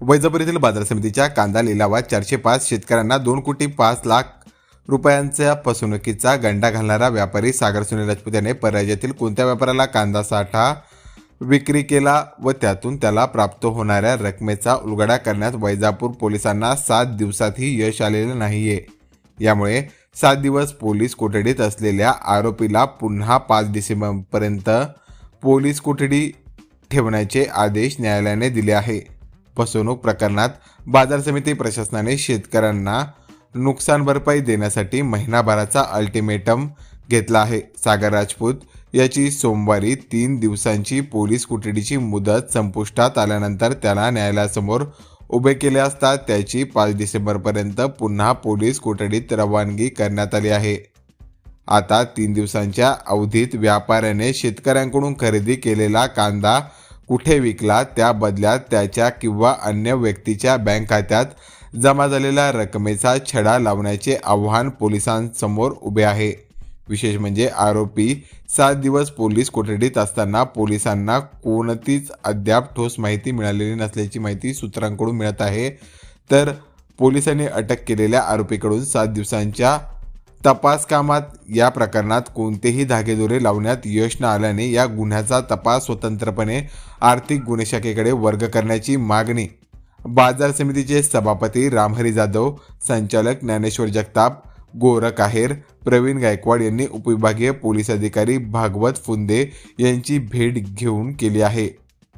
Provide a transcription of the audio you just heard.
वैजापूर येथील बाजार समितीच्या कांदा लिलावात चारशे पाच शेतकऱ्यांना दोन कोटी पाच लाख रुपयांच्या फसवणुकीचा गंडा घालणारा व्यापारी सागर सुनील राजपूत याने परराज्यातील कोणत्या व्यापाऱ्याला कांदा साठा विक्री केला व त्यातून त्याला प्राप्त होणाऱ्या रकमेचा उलगडा करण्यात वैजापूर पोलिसांना सात दिवसातही यश आलेलं नाहीये. यामुळे सात दिवस पोलीस कोठडीत असलेल्या आरोपीला पुन्हा पाच डिसेंबरपर्यंत पोलीस कोठडी ठेवण्याचे आदेश न्यायालयाने दिले आहे. फसवणूक प्रकरणात बाजार समिती प्रशासनाने शेतकऱ्यांना नुकसान भरपाई देण्यासाठी महिनाभराचा अल्टिमेटम घेतला आहे. सागर राजपूत याची सोमवारी तीन दिवसांची पोलीस कोठडीची मुदत संपुष्टात आल्यानंतर त्याला न्यायालयासमोर उभे केले असता त्याची पाच डिसेंबरपर्यंत पुन्हा पोलीस कोठडीत रवानगी करण्यात आली आहे. आता तीन दिवसांच्या अवधीत व्यापाऱ्याने शेतकऱ्यांकडून खरेदी केलेला कांदा कुठे विकला त्या बदल्यात त्याच्या किंवा अन्य व्यक्तीच्या बँक खात्यात जमा झालेल्या रकमेचा छडा लावण्याचे आव्हान पोलिसांसमोर उभे आहे. विशेष म्हणजे आरोपी सात दिवस पोलीस कोठडीत असताना पोलिसांना कोणतीच अद्याप ठोस माहिती मिळालेली नसल्याची माहिती सूत्रांकडून मिळत आहे. तर पोलिसांनी अटक केलेल्या आरोपीकडून सात दिवसांच्या तपास कामात या प्रकरणात कोणतेही धागेदोरे लावण्यात यश न आल्याने या गुन्ह्याचा तपास स्वतंत्रपणे आर्थिक गुन्हे शाखेकडे वर्ग करण्याची मागणी. बाजार समितीचे सभापती रामहरी जाधव संचालक ज्ञानेश्वर जगताप गोरख आहेर प्रवीण गायकवाड यांनी उपविभागीय पोलीस अधिकारी भागवत फुंदे यांची भेट घेऊन केली आहे.